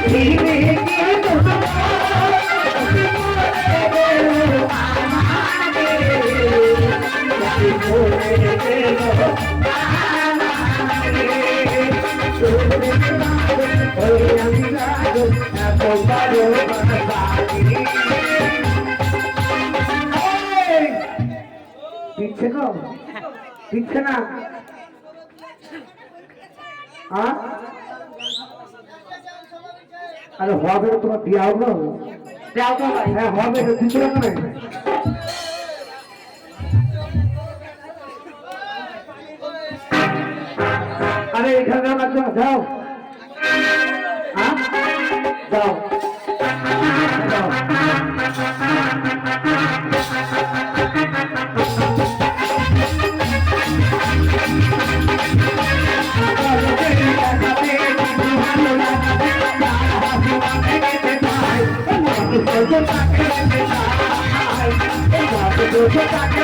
দিচ্ছে গো দিচ্ছে না? হ্যাঁ। আরে হবে তোমার বিয়া হবে হ্যাঁ হবে না। কেন? আরে এখানে যাও। না যাও। যাও। যাও যাও ভালো